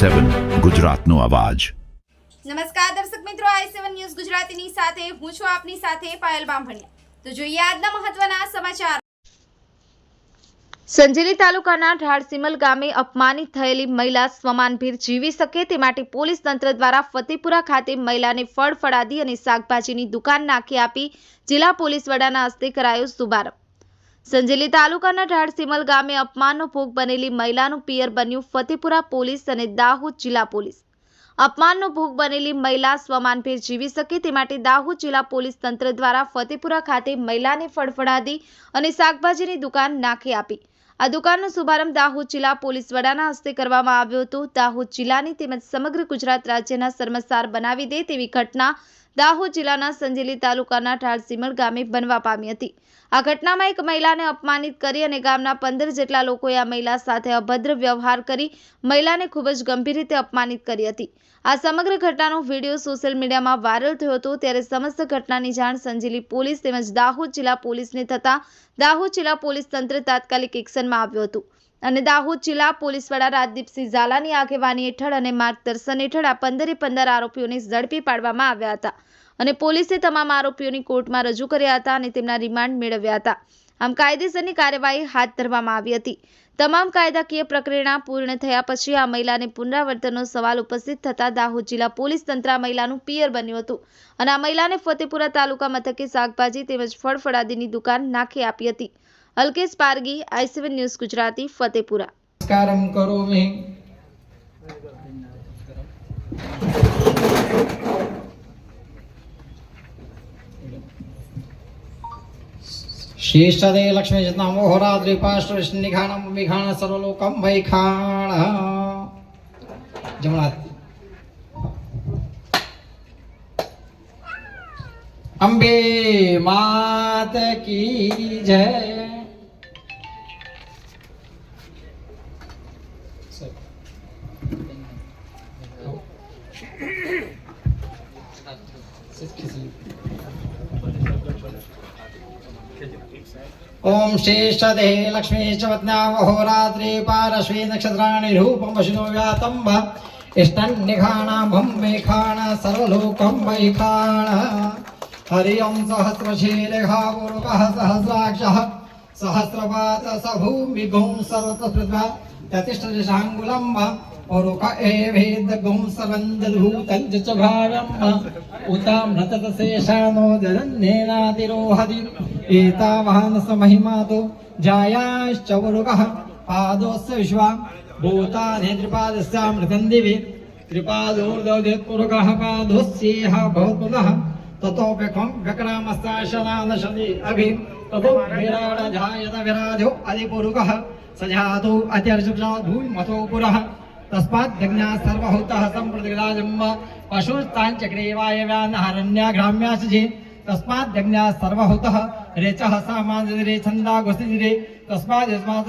સેવન ગુજરાતનો અવાજ. નમસ્કાર દર્શક મિત્રો આઈ સેવન ન્યૂઝ ગુજરાતીની સાથે હું છું આપની સાથે પાયલ બામભણિયા. તો જોઈએ આજના મહત્વના સમાચાર. સંજેલી તાલુકાના ઢાળસીમલ ગામે અપમાનિત થયેલી મહિલા સ્વમાનભીર જીવી શકે તે માટે પોલીસ તંત્ર દ્વારા ફતેપુરા ખાતે મહિલાને ફળ ફળાદી અને શાકભાજીની દુકાન નાખી આપી જિલ્લા પોલીસ વડાના હસ્તે કરાયો શુભારંભ. સંજેલી તાલુકાના ઢાળસીમલ ગામે અપમાનનો ભોગ બનેલી મહિલાનું પિયર બન્યું ફતેપુરા પોલીસ અને દાહોદ જિલ્લા પોલીસ. અપમાનનો ભોગ બનેલી મહિલા સ્વમાનભેર જીવી શકે તે માટે દાહોદ જિલ્લા પોલીસ તંત્ર દ્વારા ફતેપુરા ખાતે મહિલાને ફળફળાદી અને શાકભાજીની દુકાન નાખી આપી. આ દુકાનનો શુભારંભ દાહોદ જિલ્લા પોલીસ વડાના હસ્તે કરવામાં આવ્યો હતો. દાહોદ જિલ્લાની તેમજ સમગ્ર ગુજરાત રાજ્યના શર્મસાર બનાવી દે તેવી ઘટના દાહોદ જિલ્લાના સંજેલી તાલુકાના ઢાળસીમલ ગામે બનવા પામી હતી. આ ઘટનામાં એક મહિલાને અપમાનિત કરી અને ગામના પંદર જેટલા લોકોએ આ મહિલા સાથે અભદ્ર વ્યવહાર કરી મહિલાને ખૂબ જ ગંભીર રીતે અપમાનિત કરી હતી. આ સમગ્ર ઘટનાનો વીડિયો સોશિયલ મીડિયામાં વાયરલ થયો હતો ત્યારે સમસ્ત ઘટનાની જાણ સંજેલી પોલીસ તેમજ દાહોદ જિલ્લા પોલીસને થતાં દાહોદ જિલ્લા પોલીસ તંત્ર તાત્કાલિક એક્શનમાં આવ્યું હતું. અને દાહોદ જિલ્લા પોલીસ વડા રાજદીપસિંહ ઝાલાની આગેવાની હેઠળ અને માર્ગદર્શન હેઠળ આ પંદરે પંદર આરોપીઓને ઝડપી પાડવામાં આવ્યા હતા. અને પોલીસે તમામ આરોપીઓની કોર્ટમાં રજૂ કર્યા હતા અને તેમના રિમાન્ડ મેળવ્યા હતા. આમ કાયદેસરની કાર્યવાહી હાથ ધરવામાં આવી હતી. તમામ કાયદાકીય પ્રક્રિયા પૂર્ણ થયા પછી આ મહિલાને પુનરાવર્તનનો સવાલ ઉપસ્થિત થતા દાહોદ જિલ્લા પોલીસ તંત્ર આ મહિલાનું પિયર બન્યું હતું. અને આ મહિલાને ફતેપુરા તાલુકા મથકે શાકભાજી તેમજ ફળફળાદીની દુકાન નાખી આપી હતી. Alkesh Pargi I seven news Gujarati, Fatepura. નમસ્કારમ કરોમિ શેષદે લક્ષ્મી જતનામ હોરાદ્રી પાશ્ર નિઘાણમ વિઘાણ સર્વલોકમ વૈખાણ. જમણા. અંબે માત કી જય. ओम श्रेष्ठदे लक्ष्मी च वत्नावहोरात्रे पारश्वे नक्षत्राणि रूपं वशिनो व्यातं वा इष्टं निघाणामं वैखाण सर्वलोकं वैखाण हरि ओं सहस्रशीलेखापूर्वकः सहस्राक्षः सहस्रपात स भूमिगुं सर्वतस्पृत्वा ततिष्ठदशाङ्गुलं वा औरुक एवेदगुं सर्वन्दभूतं च भावम् उतां नततशेषानो जरन्नेनातिरोहति एतावान् स महिमातो जायाश्च वरुकः पादोऽस्य विश्वा भूतानि त्रिपादस्यामृतं दिवि त्रिपादोर्दौदित्पुरुकः पादोस्येह भवत्पुनः ततोऽप्यकं व्यक्रामस्ताशनानशति अभि ततो विराडजायत विराजो अधिपुरुकः સજાતો અત્યર્જુના ભૂમતો પુરઃ તસ્માત જજ્ઞા સર્વહૂતઃ સંપ્રતિરાજમ પશુસ્તાન ચક્રેવાય વ્યાનહરણ્યા ગ્રામ્યાશ જે તસ્માત જજ્ઞા સર્વહૂતઃ રેચઃ સામાન રે છંદા ગુસ્તિ રે તસ્માત યસ્માત